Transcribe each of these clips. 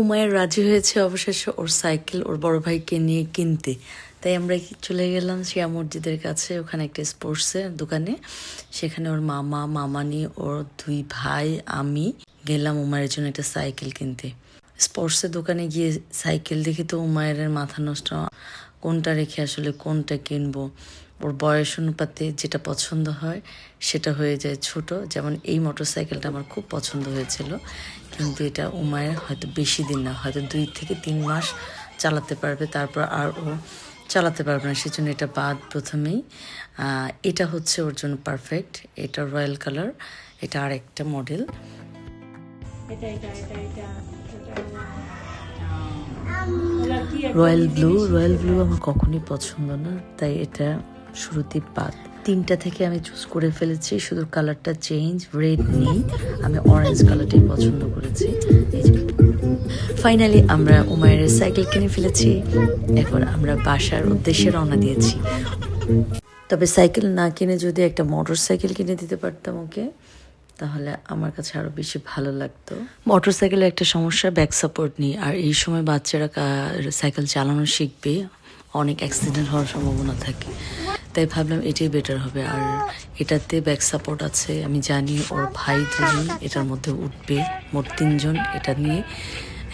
উমায়ের রাজি হয়েছে অবশেষে ওর সাইকেল ওর বড় ভাইকে নিয়ে কিনতে। তাই আমরা চলে গেলাম শিয়া মসজিদের কাছে, ওখানে একটা স্পোর্টসের দোকানে। সেখানে ওর মামা, মামানি, ওর দুই ভাই, আমি গেলাম উমায়ের জন্য একটা সাইকেল কিনতে। স্পোর্টসের দোকানে গিয়ে সাইকেল দেখে তো উমায়ের মাথা নষ্ট কোনটা রেখে আসলে কোনটা কিনবো ওর বয়স অনুপাতে যেটা পছন্দ হয় সেটা হয়ে যায় ছোট যেমন এই মোটরসাইকেলটা আমার খুব পছন্দ হয়েছিল কিন্তু এটা উমায়ের হয়তো বেশি দিন না হয়তো দুই থেকে তিন মাস চালাতে পারবে তারপর আর ও চালাতে পারবে না সেজন্য এটা বাদ প্রথমেই এটা হচ্ছে ওর জন্য পারফেক্ট এটা রয়্যাল কালার এটা আর একটা মডেল এটা রয়্যাল ব্লু রয়্যাল ব্লু আমার কখনই পছন্দ না, তাই এটা শুরুতেই বাদ। তিনটা থেকে আমি চুজ করে ফেলেছি, শুধু কালারটা চেঞ্জ রেড নেই আমি অরেঞ্জ কালারটাই পছন্দ করেছি। ফাইনালি আমরা উমায়ের সাইকেল কিনে ফেলেছি এখন আমরা বাসার উদ্দেশ্যে রওনা দিয়েছি। তবে সাইকেল না কিনে যদি একটা মোটর সাইকেল কিনে দিতে পারতাম ওকে তাহলে আমার কাছে আরও বেশি ভালো লাগতো। মোটর সাইকেলের একটা সমস্যা ব্যাক সাপোর্ট নেই। আর এই সময় বাচ্চারা সাইকেল চালানো শিখবে, অনেক অ্যাক্সিডেন্ট হওয়ার সম্ভাবনা থাকে। তাই ভাবলাম এটাই বেটার হবে। আর এটাতে ব্যাক সাপোর্ট আছে, আমি জানি ওর ভাই দুজন এটার মধ্যে উঠবে। মোট তিনজন এটা নিয়ে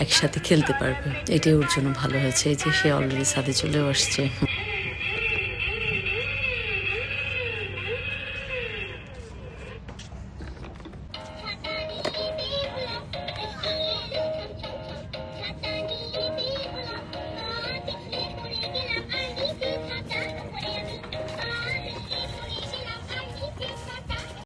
একসাথে খেলতে পারবে। এটাই ওর জন্য ভালো হয়েছে। এই যে সে অলরেডি সাথে চলেও আসছে।